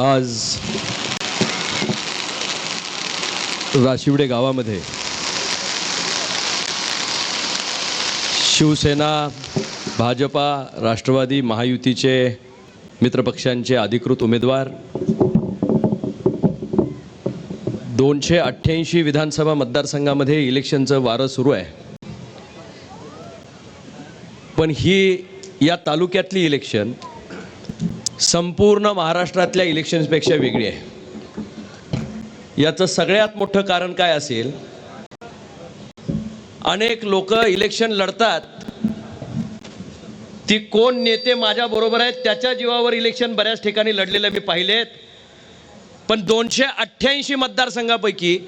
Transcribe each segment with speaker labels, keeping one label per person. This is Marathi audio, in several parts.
Speaker 1: आज राशिवडे गावामध्ये शिवसेना भाजपा राष्ट्रवादी महायुतीचे मित्रपक्षांचे अधिकृत उमेदवार दोनशे अठ्ठ्याऐंशी विधानसभा मतदारसंघामध्ये इलेक्शनचं वारं सुरू आहे. पण ही या तालुक्यातली इलेक्शन संपूर्ण महाराष्ट्रातल्या इलेक्शन्सपेक्षा वेगळी आहे. याचं सगळ्यात मोठं कारण काय असेल? अनेक लोक इलेक्शन लढतात. ती कोण नेते माझ्या बरोबर आहेत त्याच्या जीवावर इलेक्शन बऱ्याच ठिकाणी लढलेलं मी पाहिलेत. पण दोनशे अठ्ठ्याऐंशी मतदारसंघापैकी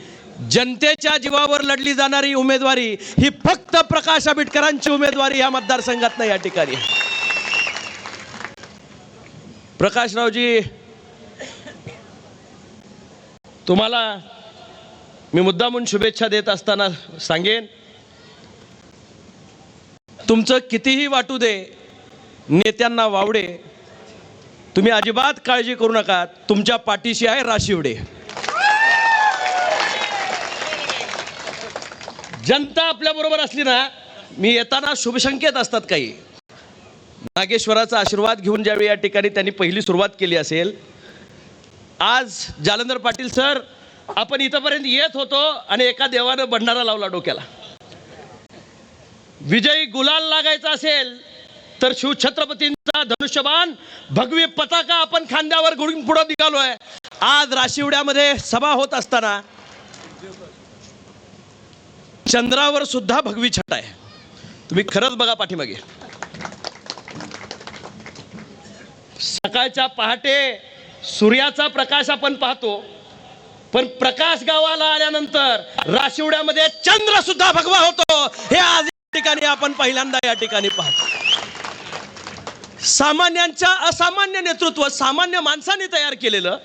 Speaker 1: जनतेच्या जीवावर लढली जाणारी उमेदवारी ही फक्त प्रकाश आंबेडकरांची उमेदवारी या मतदारसंघात नाही या ठिकाणी आहे. प्रकाशरावजी तुम्हाला मी मुद्दामून शुभेच्छा देत असताना सांगेन तुमचं कितीही वाटू दे नेत्यांना वावडे तुम्ही अजिबात काळजी करू नका तुमच्या पाठीशी आहे राशिवडे जनता आपल्याबरोबर असली ना मी येताना शुभसंकेत असतात काही. नागेश्वराचा आशीर्वाद घेऊन ज्यावेळी या ठिकाणी त्यांनी पहिली सुरुवात केली असेल आज जालंधर पाटील सर आपण इथंपर्यंत येत होतो आणि एका देवानं भंडारा लावला डोक्याला. विजयी गुलाल लागायचा असेल तर शिवछत्रपतींचा धनुष्यबाण भगवी पताका आपण खांद्यावर घेऊन पुढे निघालोय. आज राशिवड्यामध्ये सभा होत असताना चंद्रावर सुद्धा भगवी छटा आहे. तुम्ही खरंच बघा पाठीमागे. सकाळच्या पहाटे सूर्याचा प्रकाश आपण पाहतो. पण प्रकाश गावाला आल्यानंतर राशिवड्यामध्ये चंद्र सुद्धा भगवा होतो. हे आज या ठिकाणी आपण पहिल्यांदा या ठिकाणी पाहतो. सामान्यांच्या असामान्य नेतृत्व सामान्य माणसाने तयार केलेलं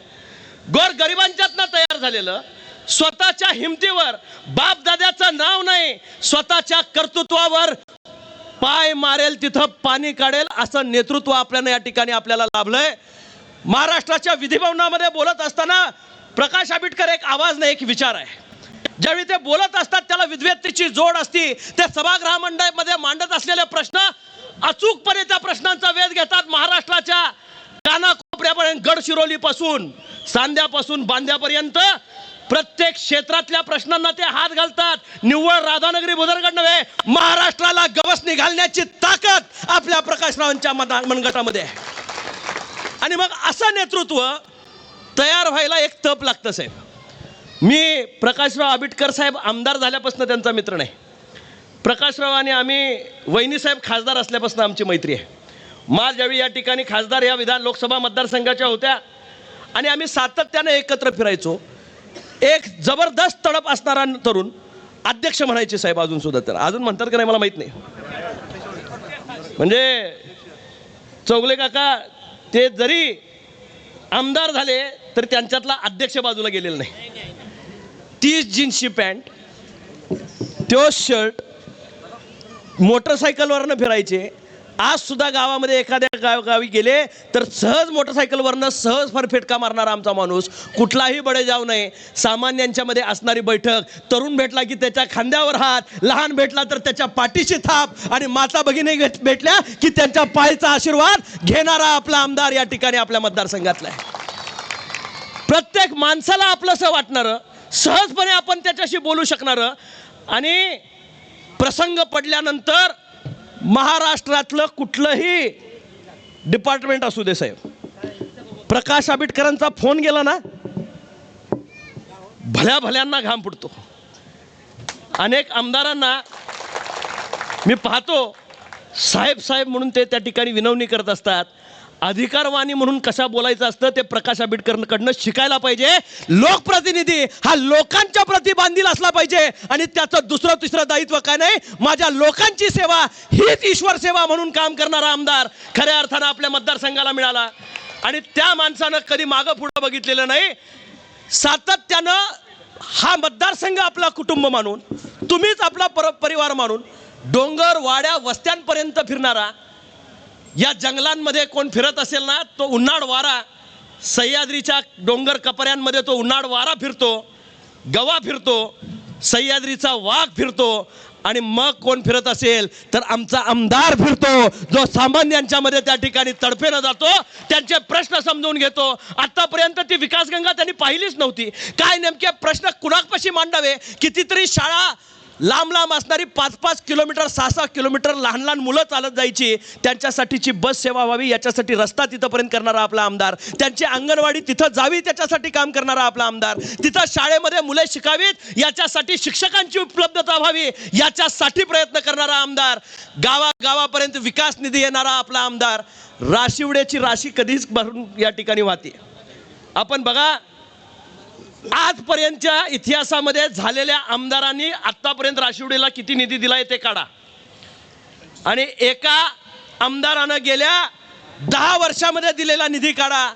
Speaker 1: गोर गरिबांच्यातनं तयार झालेलं स्वतःच्या हिमतीवर बाप दाद्याचं नाव नाही स्वतःच्या कर्तृत्वावर पाय मारेल तिथं पाणी काढेल असं नेतृत्व आपल्याला या ठिकाणी आपल्याला लाभलंय. महाराष्ट्राच्या विधिभवनामध्ये बोलत असताना प्रकाश आंबेडकर एक आवाज नाही एक विचार आहे. ज्यावेळी ते बोलत असतात त्याला विद्वत्तेची जोड असती. ते सभागृह मांडत असलेले प्रश्न अचूकपणे त्या प्रश्नांचा वेध घेतात महाराष्ट्राच्या कानाकोपऱ्यापर्यंत गडचिरोलीपासून सांध्यापासून बांध्यापर्यंत प्रत्येक क्षेत्रातल्या प्रश्नांना ते हात घालतात. निव्वळ राधानगरी बुदरगड नव्हे महाराष्ट्राला गवसणी घालण्याची ताकद आपल्या प्रकाशरावांच्या मना मनगटामध्ये आहे. आणि मग असं नेतृत्व तयार व्हायला एक तप लागतं साहेब. मी प्रकाशराव आंबेडकर साहेब आमदार झाल्यापासून त्यांचा मित्र नाही. प्रकाशराव आणि आम्ही वहिनीसाहेब खासदार असल्यापासून आमची मैत्री आहे. मा ज्यावेळी या ठिकाणी खासदार या विधान लोकसभा मतदारसंघाच्या होत्या आणि आम्ही सातत्याने एकत्र फिरायचो एक जबरदस्त तडप असणारा तरुण अध्यक्ष म्हणायचे साहेब अजून सुद्धा तर अजून म्हणतात का नाही मला माहीत नाही. म्हणजे चौगले काका ते जरी आमदार झाले तरी त्यांच्यातला अध्यक्ष बाजूला गेलेला नाही. तीच जीन्सची पॅन्ट तो शर्ट मोटरसायकलवरनं फिरायचे आज सुद्धा गावामध्ये एखाद्या गाव गावी गेले तर सहज मोटरसायकलवरनं सहज फरफेटका मारणारा आमचा माणूस? कुठलाही बडे जाऊ नये सामान्यांच्यामध्ये असणारी बैठक तरुण भेटला की त्याच्या खांद्यावर हात लहान भेटला तर त्याच्या पाठीशी थाप आणि माता भगिनी भेट- भेटल्या की त्यांच्या पायचा आशीर्वाद घेणारा आपला आमदार या ठिकाणी आपल्या मतदारसंघातला आहे. प्रत्येक माणसाला आपलंसं वाटणारं सहजपणे आपण त्याच्याशी बोलू शकणारं आणि प्रसंग पडल्यानंतर महाराष्ट्रातलं कुठलंही डिपार्टमेंट असू दे साहेब. प्रकाश आंबेडकरांचा फोन गेला ना भल्या भल्यांना घाम फुटतो. अनेक आमदारांना मी पाहतो साहेब साहेब म्हणून ते त्या ठिकाणी विनवणी करत असतात. अधिकारवाणी म्हणून कशा बोलायचं असतं ते प्रकाश आंबेडकरकडनं शिकायला पाहिजे. लोकप्रतिनिधी हा लोकांच्या प्रति बांधील असला पाहिजे. आणि त्याचं दुसरं तिसरं दायित्व काय नाही? माझ्या लोकांची सेवा हीच ईश्वर सेवा म्हणून काम करणारा आमदार खऱ्या अर्थानं आपल्या मतदारसंघाला मिळाला. आणि त्या माणसानं कधी मागं पुढं बघितलेलं नाही. सातत्यानं हा मतदारसंघ आपला कुटुंब मानून तुम्हीच आपला पर परिवार मानून डोंगर वाड्या वस्त्यांपर्यंत फिरणारा या जंगलांमध्ये कोण फिरत असेल ना तो उन्हाळ वारा सह्याद्रीच्या डोंगर कपऱ्यांमध्ये तो उन्हाळ वारा फिरतो गवा फिरतो सह्याद्रीचा वाघ फिरतो आणि मग कोण फिरत असेल तर आमचा आमदार फिरतो जो सामान्यांच्यामध्ये त्या ठिकाणी तडफेनं जातो त्यांचे प्रश्न समजून घेतो. आतापर्यंत ती विकासगंगा त्यांनी पाहिलीच नव्हती. काय नेमके प्रश्न कुणाकपाशी मांडावे? कितीतरी शाळा लांब लांब असणारी पाच पाच किलोमीटर सहा सहा किलोमीटर लहान लहान मुलं चालत जायची. त्यांच्यासाठीची बस सेवा व्हावी याच्यासाठी रस्ता तिथंपर्यंत करणारा आपला आमदार. त्यांची अंगणवाडी तिथं जावी त्याच्यासाठी काम करणारा आपला आमदार. तिथं शाळेमध्ये मुले शिकावीत याच्यासाठी शिक्षकांची उपलब्धता व्हावी याच्यासाठी प्रयत्न करणारा आमदार. गावागावापर्यंत विकास निधी येणारा आपला आमदार. राशिवड्याची राशी कधीच भरून या ठिकाणी वाहते. आपण बघा आजपर्यंतच्या इतिहासामध्ये झालेल्या आमदारांनी आत्तापर्यंत राशिवडीला किती निधी दिलाय ते काढा. आणि एका आमदारानं गेल्या दहा वर्षामध्ये दिलेला निधी काढा.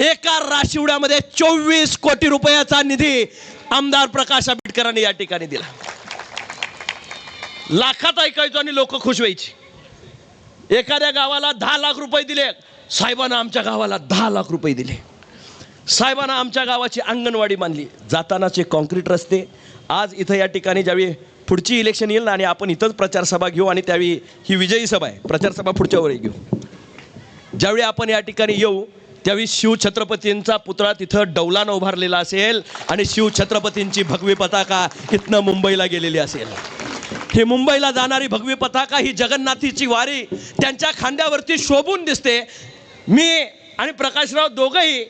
Speaker 1: एका राशिवड्यामध्ये चोवीस कोटी रुपयाचा निधी आमदार प्रकाश आंबेडकरांनी या ठिकाणी दिला. लाखात ऐकायचो आणि लोक खुश व्हायची. एखाद्या गावाला दहा लाख रुपये दिले. साहेबांना आमच्या गावाला दहा लाख रुपये दिले. साहेबांना आमच्या गावाची अंगणवाडी बांधली. जातानाचे कॉन्क्रीट रस्ते. आज इथं या ठिकाणी ज्यावेळी पुढची इलेक्शन येईल ना आणि आपण इथंच प्रचारसभा घेऊ आणि त्यावेळी ही विजयी सभा आहे. प्रचारसभा पुढच्या वेळी घेऊ. ज्यावेळी आपण या ठिकाणी येऊ त्यावेळी शिवछत्रपतींचा पुतळा तिथं डौलानं उभारलेला असेल आणि शिवछत्रपतींची भगवी पताका इथनं मुंबईला गेलेली असेल. ही मुंबईला जाणारी भगवी पताका ही जगन्नाथीची वारी त्यांच्या खांद्यावरती शोभून दिसते. मी आणि प्रकाशराव दोघंही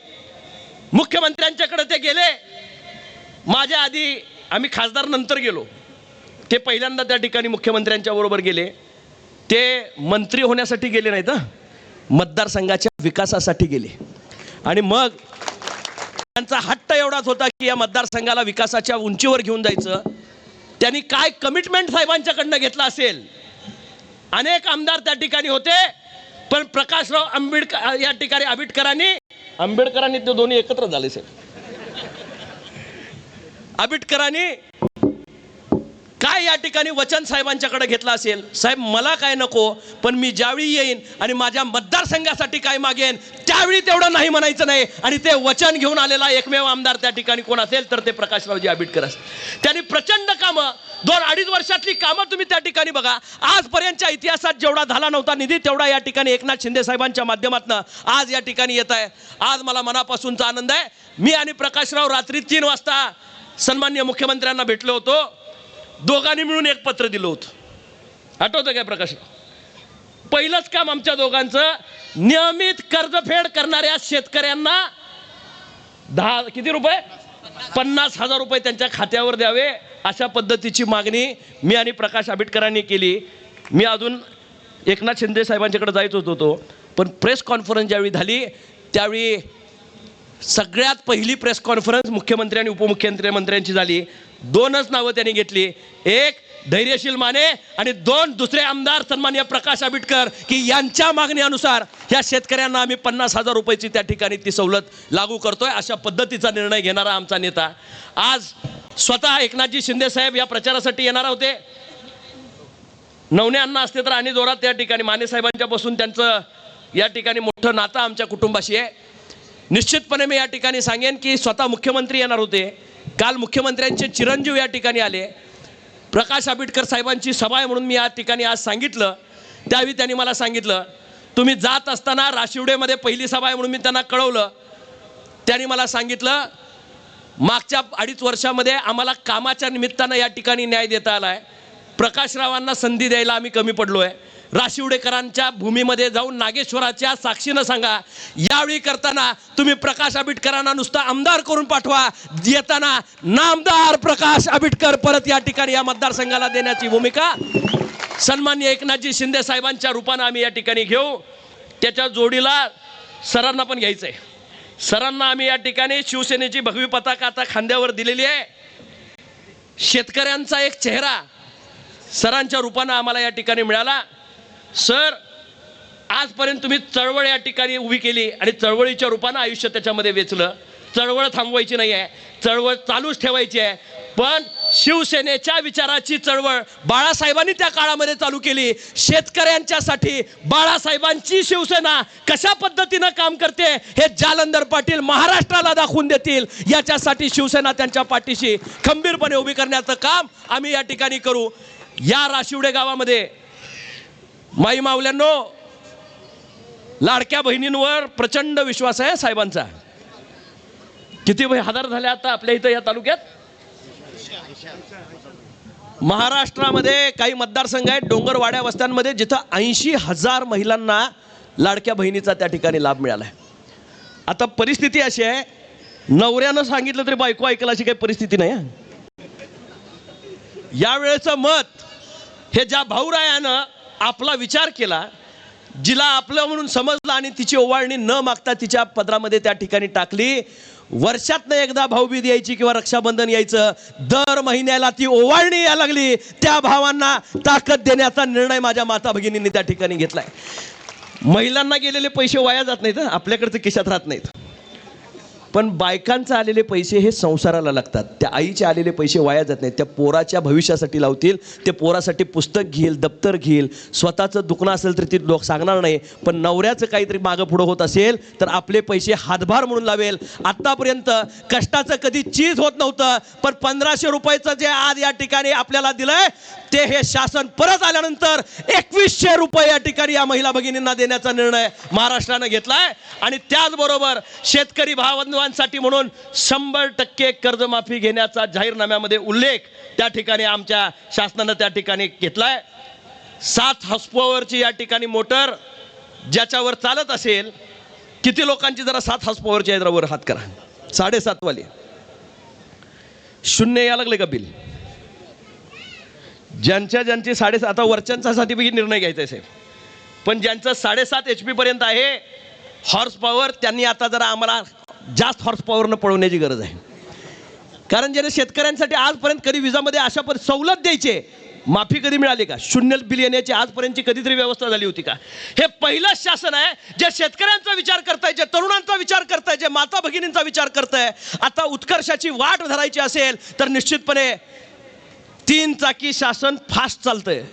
Speaker 1: मुख्यमंत्र्यांच्याकडे ते गेले. माझ्या आधी आम्ही खासदार नंतर गेलो. ते पहिल्यांदा त्या ठिकाणी मुख्यमंत्र्यांच्या बरोबर गेले. ते मंत्री होण्यासाठी गेले नाहीत मतदारसंघाच्या विकासासाठी गेले. आणि मग त्यांचा हट्ट एवढाच होता की या मतदारसंघाला विकासाच्या उंचीवर घेऊन जायचं. त्यांनी काय कमिटमेंट साहेबांच्याकडनं घेतला असेल? अनेक आमदार त्या ठिकाणी होते. पण प्रकाशराव आंबेडकर या ठिकाणी आंबेडकरांनी आंबेडकरांनी ते दोन्ही एकत्र झाले साहेब. आंबेडकरांनी काय या ठिकाणी वचन साहेबांच्याकडे घेतलं असेल? साहेब मला काय नको पण मी ज्यावेळी येईन आणि माझ्या मतदारसंघासाठी काय मागेन त्यावेळी तेवढं नाही म्हणायचं नाही. आणि ते वचन घेऊन आलेला एकमेव आमदार त्या ठिकाणी कोण असेल तर ते प्रकाशरावजी आंबेडकर असतील. त्यांनी प्रचंड कामं दोन अडीच वर्षातली कामं तुम्ही त्या ठिकाणी बघा. आजपर्यंतच्या इतिहासात जेवढा झाला नव्हता निधी तेवढा या ठिकाणी एकनाथ शिंदे साहेबांच्या माध्यमातून आज या ठिकाणी येत आहे. आज मला मनापासूनचा आनंद आहे. मी आणि प्रकाशराव रात्री तीन वाजता सन्मान्य मुख्यमंत्र्यांना भेटलो होतो. दोघांनी मिळून एक पत्र दिलं होतं. आठवतं काय प्रकाश? पहिलंच काम आमच्या दोघांचं नियमित कर्जफेड करणाऱ्या शेतकऱ्यांना दहा किती रुपये? पन्नास हजार रुपये त्यांच्या खात्यावर द्यावे अशा पद्धतीची मागणी मी आणि प्रकाश आंबेडकरांनी केली. मी अजून एकनाथ शिंदे साहेबांच्याकडे जायच होतो पण प्रेस कॉन्फरन्स ज्यावेळी झाली त्यावेळी सगळ्यात पहिली प्रेस कॉन्फरन्स मुख्यमंत्री आणि उपमुख्यमंत्री मंत्र्यांची झाली. दोनच नावं त्यांनी घेतली. एक धैर्यशील माने आणि दोन दुसरे आमदार सन्मान्य प्रकाश आंबेडकर की यांच्या मागणीनुसार ह्या शेतकऱ्यांना आम्ही पन्नास हजार रुपयाची त्या ठिकाणी ती सवलत लागू करतोय. अशा पद्धतीचा निर्णय घेणारा आमचा नेता. आज स्वतः एकनाथजी शिंदे साहेब या प्रचारासाठी येणार होते. नवने अण्णा असते तर आणि जोरात त्या ठिकाणी माने साहेबांच्या बसून त्यांचं या ठिकाणी मोठं नातं आमच्या कुटुंबाशी आहे. निश्चितपणे मी या ठिकाणी सांगेन की स्वतः मुख्यमंत्री येणार होते. काल मुख्यमंत्र्यांचे चिरंजीव या ठिकाणी आले. प्रकाश आंबेडकर साहेबांची सभा आहे म्हणून मी या ठिकाणी आज सांगितलं. त्यावेळी त्यांनी मला सांगितलं तुम्ही जात असताना राशिवडेमध्ये पहिली सभा आहे म्हणून मी त्यांना कळवलं. त्यांनी मला सांगितलं मागच्या अडीच वर्षामध्ये आम्हाला कामाच्या निमित्तानं या ठिकाणी न्याय देता आला आहे प्रकाशरावांना संधी द्यायला आम्ही कमी पडलो आहे राशिवडेकरांच्या भूमीमध्ये जाऊन नागेश्वराच्या साक्षीनं सांगा. यावेळी करताना तुम्ही प्रकाश आंबेडकरांना नुसता आमदार करून पाठवा. येताना नामदार प्रकाश आंबेडकर परत या ठिकाणी या मतदारसंघाला देण्याची भूमिका. सन्मान्य एकनाथजी शिंदे साहेबांच्या रूपानं आम्ही या ठिकाणी घेऊ. त्याच्या जोडीला सरांना पण घ्यायचं आहे सरांना आम्ही या ठिकाणी शिवसेनेची भगवी पताका आता खांद्यावर दिलेली आहे. शेतकऱ्यांचा एक चेहरा सरांच्या रूपानं आम्हाला या ठिकाणी मिळाला. सर आजपर्यंत तुम्ही चळवळ या ठिकाणी उभी केली आणि चळवळीच्या रूपानं आयुष्य त्याच्यामध्ये वेचलं. चळवळ थांबवायची नाही आहे. चळवळ चालूच ठेवायची आहे. पण शिवसेनेच्या विचाराची चळवळ बाळासाहेबांनी त्या काळामध्ये चालू केली. शेतकऱ्यांच्यासाठी बाळासाहेबांची शिवसेना कशा पद्धतीनं काम करते हे जालंधर पाटील महाराष्ट्राला दाखवून देतील. याच्यासाठी शिवसेना त्यांच्या पाठीशी खंबीरपणे उभी करण्याचं काम आम्ही या ठिकाणी करू. या राशिवडे गावामध्ये माई मावल्यांनो लाडक्या बहिणींवर प्रचंड विश्वास आहे साहेबांचा. किती भाई हजार झाले आता आपल्या इथं या तालुक्यात? महाराष्ट्रामध्ये काही मतदारसंघ आहेत डोंगरवाड्या वस्त्यांमध्ये जिथं ऐंशी हजार महिलांना लाडक्या बहिणीचा त्या ठिकाणी लाभ मिळाला आहे आता परिस्थिती अशी आहे नवऱ्यानं सांगितलं तरी बायको ऐकलं अशी काही परिस्थिती नाही यावेळेचं मत हे ज्या भाऊरायानं आपला विचार केला जिला आपलं म्हणून समजलं आणि तिची ओवाळणी न मागता तिच्या पदरामध्ये त्या ठिकाणी टाकली. वर्षातनं एकदा भाऊबीज यायची किंवा रक्षाबंधन यायचं दर महिन्याला ती ओवाळणी यायला लागली. त्या भावांना ताकद देण्याचा निर्णय माझ्या माता भगिनींनी त्या ठिकाणी घेतलाय. महिलांना गेलेले पैसे वाया जात नाहीत हं, आपल्याकडचे खिशात राहत नाहीत. पण बायकांचं आलेले पैसे हे संसाराला लागतात. त्या आईचे आलेले पैसे वाया जात नाहीत. त्या पोराच्या भविष्यासाठी लावतील. ते पोरासाठी पुस्तक घेईल दप्तर घेईल. स्वतःचं दुखणं असेल तर ती लोक सांगणार नाही. पण नवऱ्याचं काहीतरी मागं पुढं होत असेल तर आपले पैसे हातभार म्हणून लावेल. आत्तापर्यंत कष्टाचं कधी चीज होत नव्हतं पण पंधराशे रुपयाचं जे आज या ठिकाणी आपल्याला दिलंय ते हे शासन परत आल्यानंतर एकवीसशे रुपये या ठिकाणी या महिला भगिनींना देण्याचा निर्णय महाराष्ट्रानं घेतलाय. आणि त्याचबरोबर शेतकरी सर्वांसाठी म्हणून शंभर टक्के कर्जमाफी घेण्याचा जाहीरनाम्यामध्ये उल्लेख त्या ठिकाणी आमच्या शासनानं त्या ठिकाणी घेतलाय. सात हॉस्पॉवरची या ठिकाणी मोटर ज्याच्यावर चालत असेल किती लोकांची जरा सात हॉस्पॉवरची आहे जरा वर हात करा. साडेसातवाली शून्य या लागले का बिल? ज्यांच्या ज्यांची साडेसात आता वरच्यांच्यासाठी बी निर्णय घ्यायचा साहेब. पण ज्यांचं साडेसात एच पी पर्यंत आहे हॉर्स पॉवर त्यांनी आता जरा आम्हाला जास्त हॉर्स पॉवरनं पळवण्याची गरज आहे. कारण ज्याने शेतकऱ्यांसाठी आजपर्यंत कधी विजामध्ये अशा पर सवलत द्यायचे माफी कधी मिळाली का? शून्य बिल येण्याची आजपर्यंतची कधीतरी व्यवस्था झाली होती का? हे पहिलंच शासन आहे जे शेतकऱ्यांचा विचार करताय जे तरुणांचा विचार करताय जे माता भगिनींचा विचार करताय. आता उत्कर्षाची वाट धरायची असेल तर निश्चितपणे तीन चाकी शासन फास्ट चालतंय.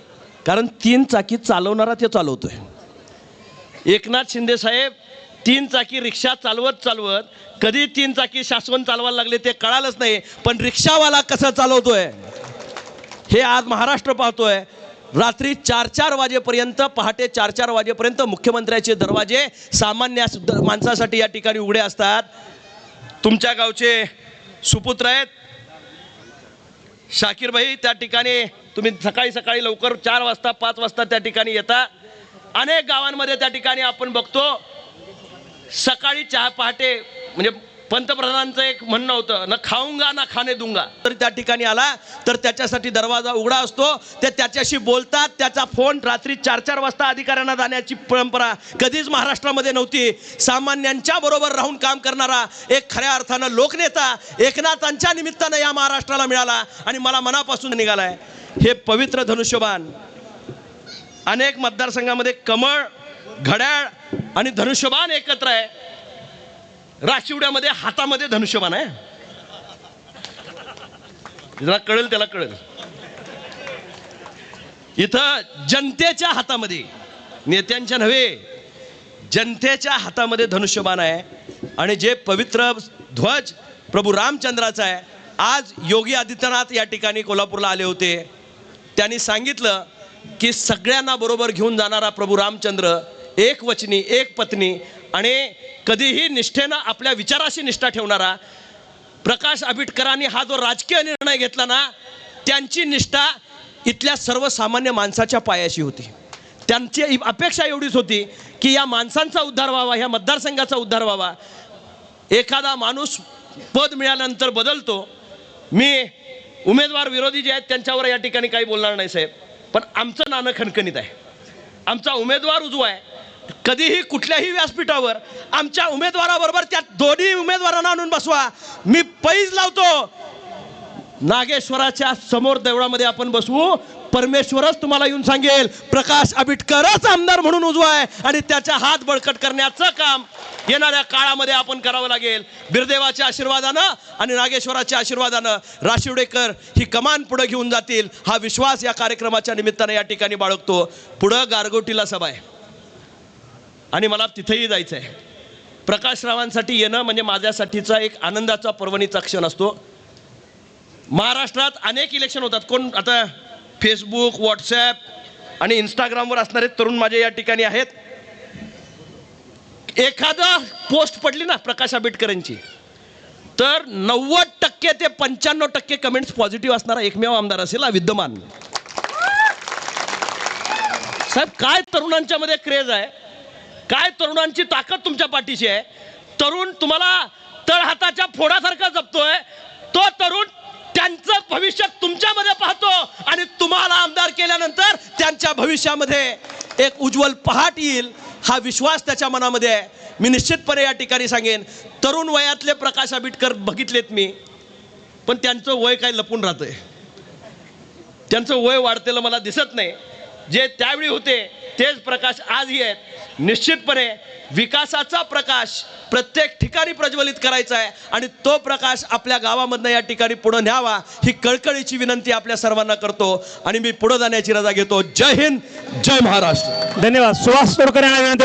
Speaker 1: कारण तीन चाकी चालवणारा ते चालवतोय. एकनाथ शिंदे साहेब तीन चाकी रिक्षा चालवत चालवत कधी तीन चाकी शासन चालवायला लागले ते कळालंच नाही पण रिक्षावाला कसं चालवतोय? हे आज महाराष्ट्र पाहतोय. रात्री चार चार वाजेपर्यंत पहाटे चार चार वाजेपर्यंत मुख्यमंत्र्याचे दरवाजे सामान्य सुद्धा माणसासाठी या ठिकाणी उघडे असतात. तुमच्या गावचे सुपुत्र आहेत. शाकीर भाई त्या ठिकाणी तुम्ही सकाळी सकाळी लवकर चार वाजता पाच वाजता त्या ठिकाणी येता. अनेक गावांमध्ये त्या ठिकाणी आपण बघतो. सकाळी चहा पहाटे म्हणजे पंतप्रधानांचं एक म्हणणं होतं ना खाऊंगा ना खाणे दूंगा. तर त्या ठिकाणी आला तर त्याच्यासाठी दरवाजा उघडा असतो. ते त्याच्याशी बोलतात त्याचा फोन रात्री चार चार वाजता अधिकाऱ्यांना जाण्याची परंपरा कधीच महाराष्ट्रामध्ये नव्हती. सामान्यांच्या बरोबर राहून काम करणारा एक खऱ्या अर्थानं लोकनेता एकनाथांच्या निमित्तानं या महाराष्ट्राला मिळाला आणि मला मनापासून निघालाय. हे पवित्र धनुष्यबाण अनेक मतदारसंघामध्ये कमळ घड्याळ आणि धनुष्यबाण एकत्र आहे. राशिवड्यामध्ये हातामध्ये धनुष्यबाण आहे. ज्याला कळेल त्याला कळेल. इथं जनतेच्या हातामध्ये नेत्यांच्या नव्हे जनतेच्या हातामध्ये धनुष्यबाण आहे. आणि जे पवित्र ध्वज प्रभू रामचंद्राचा आहे आज योगी आदित्यनाथ या ठिकाणी कोल्हापूरला आले होते. त्यांनी सांगितलं की सगळ्यांना बरोबर घेऊन जाणारा प्रभू रामचंद्र एक वचनी एक पत्नी आणि कधीही निष्ठेनं आपल्या विचाराशी निष्ठा ठेवणारा प्रकाश आंबेडकरांनी हा जो राजकीय निर्णय घेतला ना त्यांची निष्ठा इथल्या सर्वसामान्य माणसाच्या पायाशी होती. त्यांची अपेक्षा एवढीच होती की या माणसांचा उद्धार व्हावा ह्या मतदारसंघाचा उद्धार व्हावा. एखादा माणूस पद मिळाल्यानंतर बदलतो. मी उमेदवार विरोधी जे आहेत त्यांच्यावर या ठिकाणी काही बोलणार नाही साहेब. पण आमचं नाणं खणखणीत आहे. आमचा उमेदवार उजवा आहे. कधीही कुठल्याही व्यासपीठावर आमच्या उमेदवाराबरोबर त्या दोन्ही उमेदवारांना आणून बसवा. मी पैज लावतो. नागेश्वराच्या समोर देवळामध्ये आपण बसवू. परमेश्वरच तुम्हाला येऊन सांगेल प्रकाश आबिटकरच आमदार म्हणून उजवा आहे आणि त्याचा हात बळकट करण्याचं काम येणाऱ्या काळामध्ये आपण करावं लागेल. बिरदेवाच्या आशीर्वादानं आणि नागेश्वराच्या आशीर्वादानं राशिवडेकर ही कमान पुढे घेऊन जातील. हा विश्वास या कार्यक्रमाच्या निमित्तानं या ठिकाणी बाळगतो. पुढं गारगोटीला सभा आहे. आणि मला तिथेही जायचं आहे प्रकाशरावांसाठी येणं म्हणजे माझ्यासाठीचा एक आनंदाचा पर्वणीचा क्षण असतो. महाराष्ट्रात अनेक इलेक्शन होतात. कोण? आता फेसबुक व्हॉट्सॲप आणि इंस्टाग्रामवर असणारे तरुण माझे या ठिकाणी आहेत. एखादा पोस्ट पडली ना प्रकाश आंबेडकरांची तर नव्वद टक्के ते पंच्याण्णव टक्के कमेंट्स पॉझिटिव्ह असणारा एकमेव आमदार असेल हा विद्यमान साहेब काय तरुणांच्या मध्ये क्रेज आहे? काय तरुणांची ताकद तुमच्या पाठीशी आहे? तरुण तुम्हाला तळहाताच्या फोडासारखा जपतोय. तो तरुण त्यांचं भविष्य तुमच्यामध्ये पाहतो आणि तुम्हाला आमदार केल्यानंतर त्यांच्या भविष्यामध्ये एक उज्ज्वल पहाट येईल हा विश्वास त्याच्या मनामध्ये आहे. मी निश्चितपणे या ठिकाणी सांगेन तरुण वयातले प्रकाश आंबेडकर बघितलेत मी पण त्यांचं वय काय लपून राहतंय. त्यांचं वय वाढतेलं मला दिसत नाही. जे त्यावेळी होते तेच प्रकाश आजही आहेत. निश्चितपणे विकासाचा प्रकाश प्रत्येक ठिकाणी प्रज्वलित करायचा आहे आणि तो प्रकाश आपल्या गावामधनं या ठिकाणी पुढं न्यावा ही कळकळीची विनंती आपल्या सर्वांना करतो आणि मी पुढे जाण्याची रजा घेतो. जय हिंद जय महाराष्ट्र.
Speaker 2: धन्यवाद. सुहास तोडकर यांना विनंती